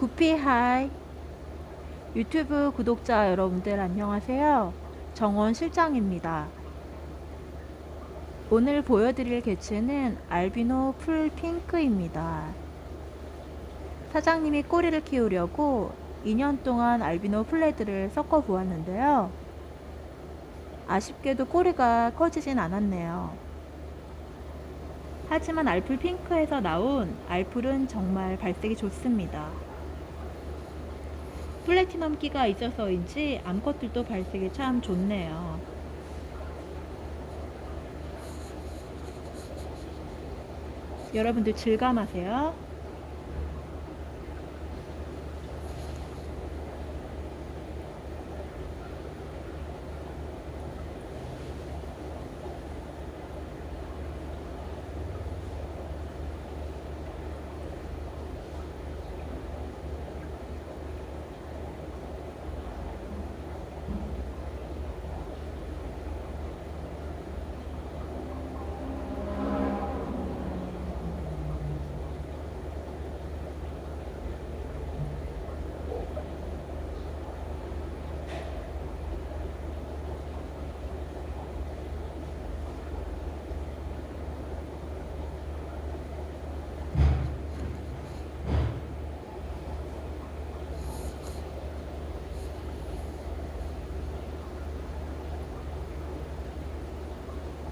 구피 하이 유튜브 구독자 여러분들 안녕하세요. 정원 실장입니다. 오늘 보여드릴 개체는 알비노 풀 핑크입니다. 사장님이 꼬리를 키우려고 2년 동안 알비노 플레드를 섞어 보았는데요. 아쉽게도 꼬리가 커지진 않았네요. 하지만 알풀 핑크에서 나온 알풀은 정말 발색이 좋습니다. 플래티넘 끼가 있어서인지 암컷들도 발색이 참 좋네요. 여러분들 질감하세요.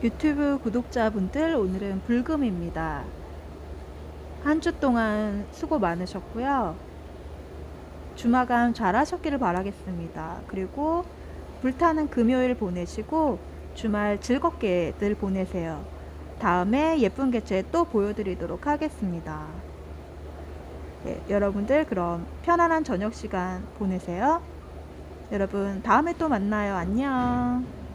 유튜브 구독자분들 오늘은 불금입니다. 한 주 동안 수고 많으셨고요. 주마감 잘 하셨기를 바라겠습니다. 그리고 불타는 금요일 보내시고 주말 즐겁게들 보내세요. 다음에 예쁜 개체 또 보여드리도록 하겠습니다. 네, 여러분들 그럼 편안한 저녁 시간 보내세요. 여러분 다음에 또 만나요. 안녕.